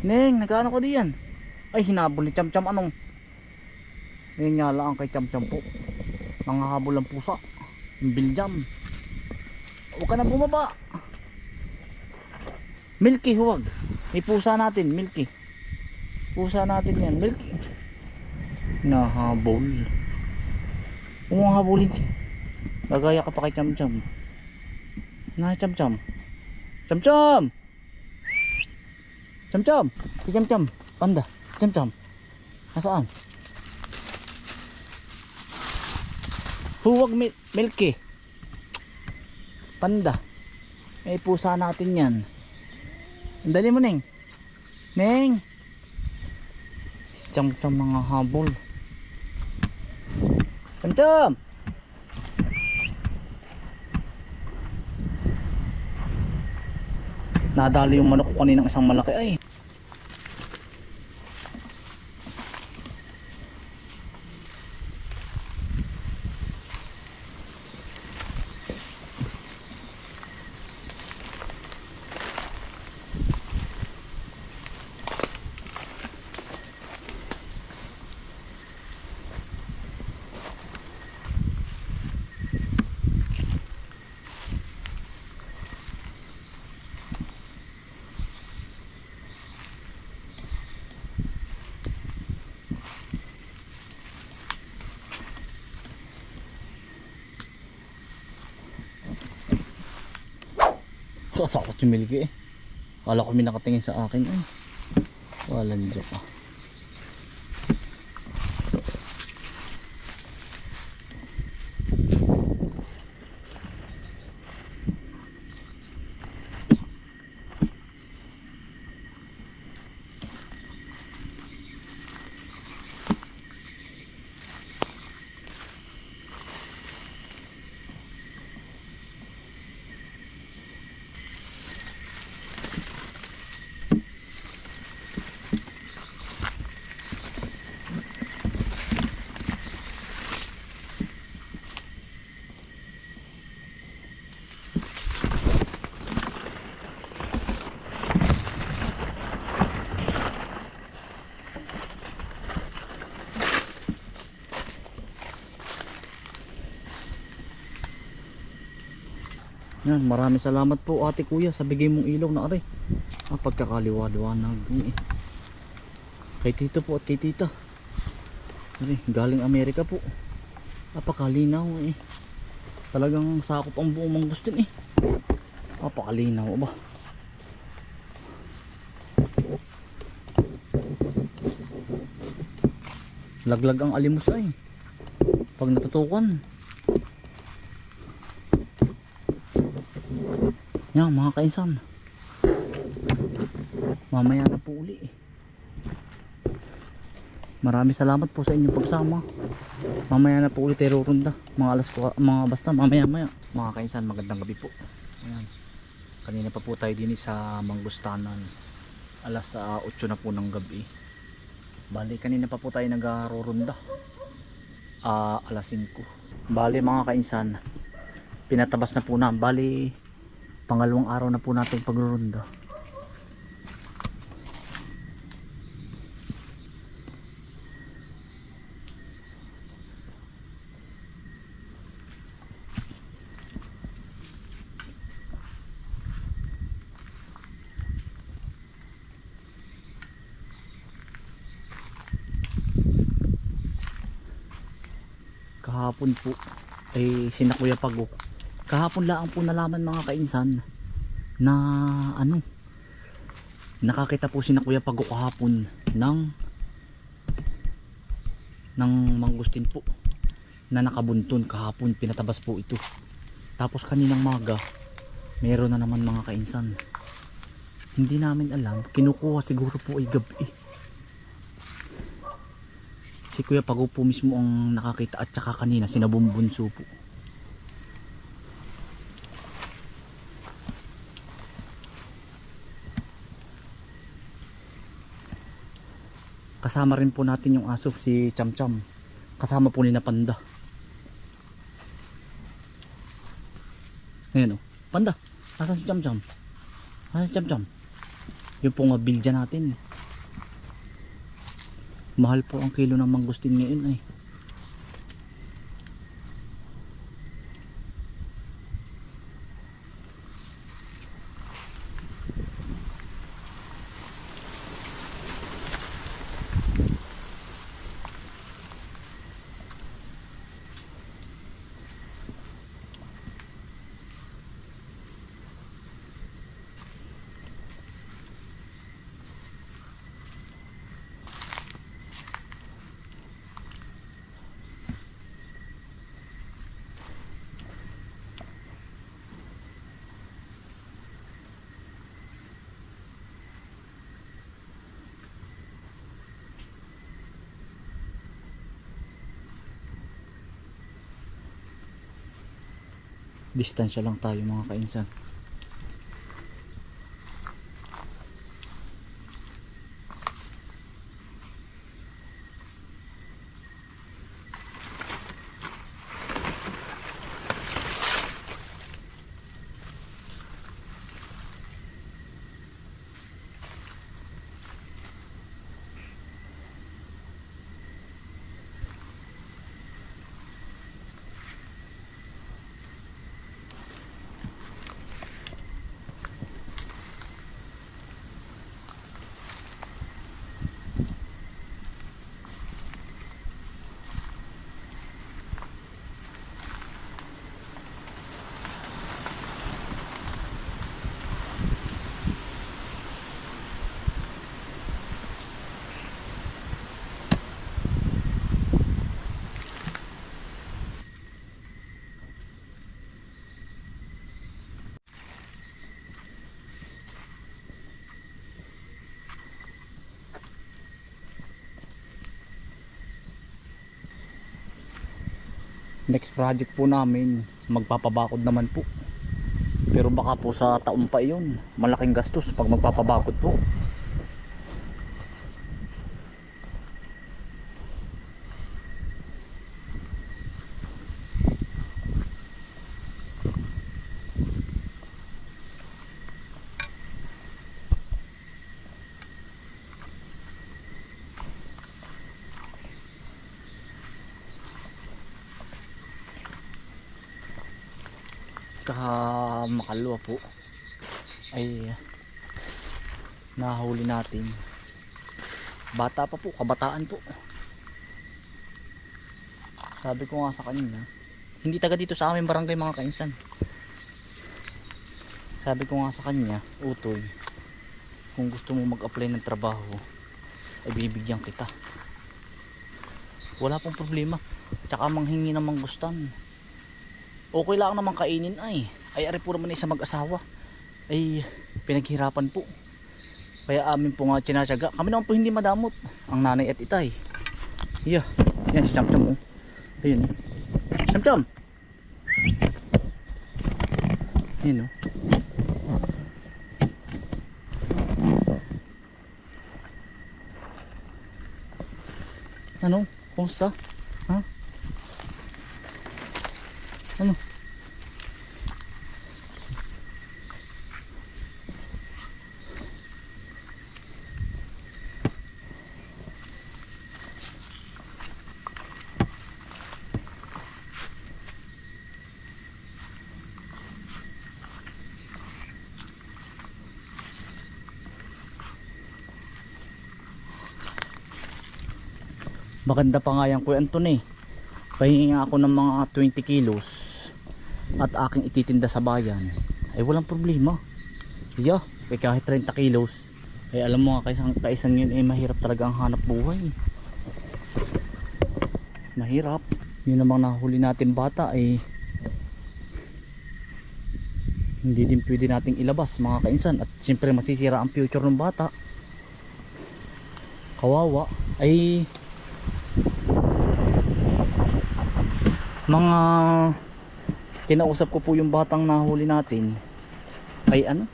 Neng, nagkano ko diyan? Ay, hinabol ni Cham Cham anong? Ngayon nga lang kay Cham Cham po. Nangahabol ang pusa. Yung biljam. Huwag ka na bumaba. Milky, huwag. May pusa natin, Milky. Pusa natin yan, Milky. Nahabol. Huwag mong habulin. Gagaya ka pa kay Cham Cham. Na, Cham. Cham Cham! Cham Cham! Si Cham Cham! Panda! Cham Cham! Nasaan? Huwag mil milky. Panda. May pusa natin yan. Dali mo, Neng. Neng! Si Cham Cham mga habol. Cham Nadali yung manok ko kaninang isang malaki ay. Katakot yung milky eh. Kala ko may nakatingin sa akin ay. Walang joke ah. Yan, maraming salamat po ate kuya sa bigay mong ilaw na aray. Ah, pagkakaliwa-liwanag. Eh. Kay tito po at kay tita. Aray, galing Amerika po. Napakalinaw eh. Talagang sakop ang buong mangustin eh. Napakalinaw ba? Laglag ang alimos ay. Pag natutukan. Yan mga kainsan. Mamaya na po uli. Marami salamat po sa inyong pagsama. Mamaya na po ulit tayo rurunda. Mga alas ko, mga basta mamaya maya. Mga kainsan magandang gabi po. Ayan. Kanina pa po tayo din sa Manggustanan. Alas ah, 8 na po ng gabi. Bali kanina pa po tayo nagrurunda. Ah, alas 5. Bali mga kainsan. Pinatabas na po na. Bali pangalawang araw na po natin pagrurunda kahapon po ay sina Kuya Pagok kahapon lang po nalaman mga kainsan na ano nakakita po si na Kuya Pagok kahapon ng ng mangustin po na nakabunton kahapon pinatabas po ito. Tapos kaninang maga meron na naman mga kainsan. Hindi namin alam. Kinukuha siguro po ay gabi. Si Kuya Pagok po mismo ang nakakita at saka kanina sinabumbunso po kasama rin po natin yung aso si Cham Cham. Kasama po ni na panda. Ngayon o oh. panda asan si Cham Cham? Asan si Cham Cham? Yung pong bildya natin eh. mahal po ang kilo ng mangustin ngayon ay eh. Distansya lang tayo mga kainsan. Next project po namin, magpapabakod naman po. Pero baka po sa taon pa yun, malaking gastos pag magpapabakod po. Kaha makalwa po ay nahuli natin. Bata pa po, kabataan po. Sabi ko nga sa kanina hindi taga dito sa aming barangay mga kainsan. Sabi ko nga sa kanya utoy kung gusto mo mag-apply ng trabaho ay bibigyan kita. Wala pong problema. Tsaka manghingi ng manggustan okay lang naman kainin ay. Ay ari po naman isa mag-asawa. Ay pinaghirapan po. Kaya amin po nga tsinasyaga kami naman po hindi madamot. Ang nanay at itay. Iya. Yan si Cham Cham oh. ayun oh. Cham Cham yun oh. Ano? Kumusta ha ano maganda pa nga yan Kuya Anton eh pahingi nga ako ng mga 20 kilos at aking ititinda sa bayan. Ay walang problema. Yeah, eh, kahit 30 kilos. Ay alam mo nga kaisan, kaisan yun eh mahirap talaga ang hanap buhay. Mahirap. Yun namang nahuli natin bata ay hindi din pwede nating ilabas mga kainsan. At siyempre masisira ang future ng bata. Kawawa. Ay mga kinausap ko po yung batang nahuli natin ay ano?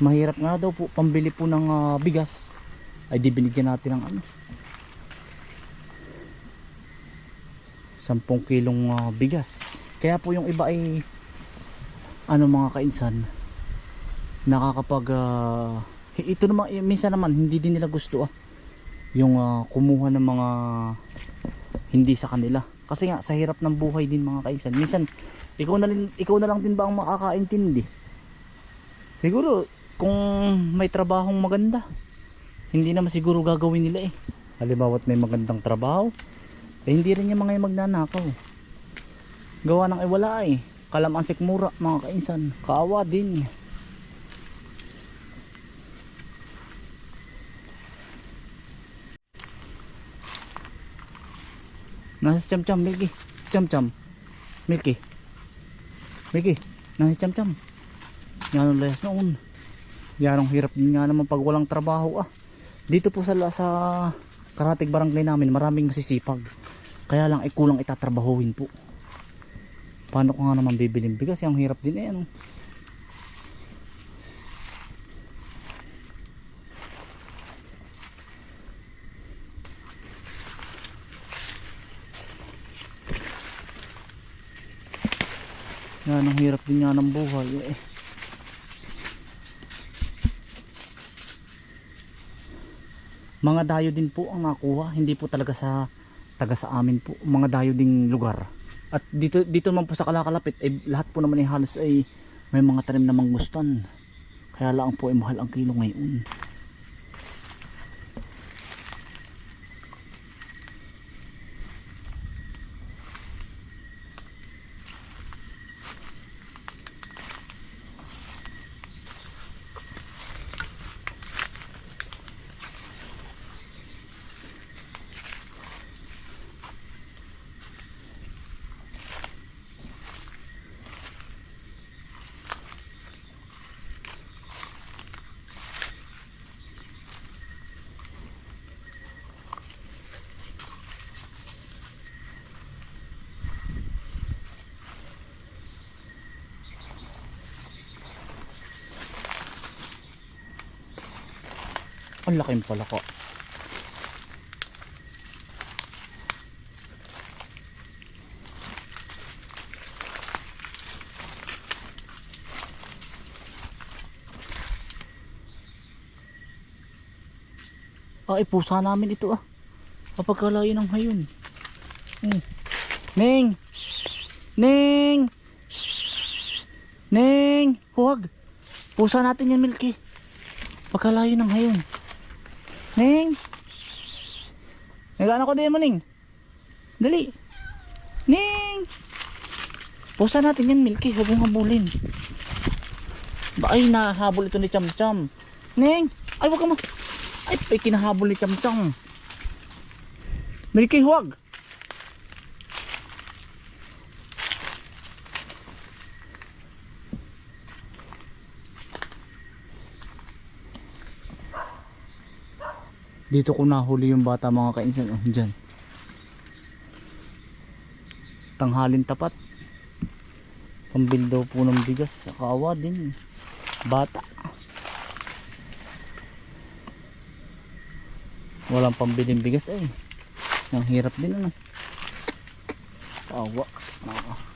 Mahirap nga daw po pambili po ng ah, bigas. Ay di binigyan natin ng ano? 10 kilong ah, bigas. Kaya po yung iba ay ano mga kainsan nakakapag Eh, Ito naman, eh, minsan naman, hindi din nila gusto ah. Yung ah, kumuha ng mga hindi sa kanila. Kasi nga, sa hirap ng buhay din mga kaisan. Minsan, ikaw na, ikaw na lang din ba ang makakaintindi? Siguro, kung may trabahong maganda, hindi naman siguro gagawin nila eh. Halimbawa may magandang trabaho, eh hindi rin yung mga yung magnanakaw. Gawa ng iwala eh. Kalamansik mura mga kainsan. Kaawa din. Nasa si Cham Cham, Milky. Cham Cham. Milky. Milky. Nasa si Cham Cham. Yan ang layas noon. Yan ang hirap din nga naman pag walang trabaho ah. Dito po sa, sa Karatig barangay namin maraming masisipag. Kaya lang ay kulang itatrabahuhin po. Paano ko nga naman bibiling bigas? Ang hirap din eh ano. Yan ang hirap din nga ng buhay eh. Mga dayo din po ang nakuha, hindi po talaga sa taga sa amin po, mga dayo ding lugar. At dito dito naman po sa Kalakalapit, eh, lahat po naman ay halos ay may mga tanim na mangustan. Kaya lang po ay mahal ang kilo ngayon. Ang laking pala ko. Ay, pusa namin ito ah. Kapagkalayo ng hayon. Hmm. Ning! Ning! Ning! Huwag! Pusa natin yan, Milky. Pagkalayo ng hayon. Ning! Nagana ko din mo, Ning. Dali. Ning! Pusa natin yan, Milky. Huwag mong habulin. Ay, nahabol ito ni Cham Cham. Ning! Ay, wag ka mo. Ay, ay kinahabol ni Cham Cham. Milky, huwag. Dito ko nahuli yung bata mga kainsan. Oh, dyan. Tanghalin tapat. Pambil daw po ng bigas. Kawa din. Bata. Walang pambiling bigas eh. Ang hirap din ano. Kawa. Ah.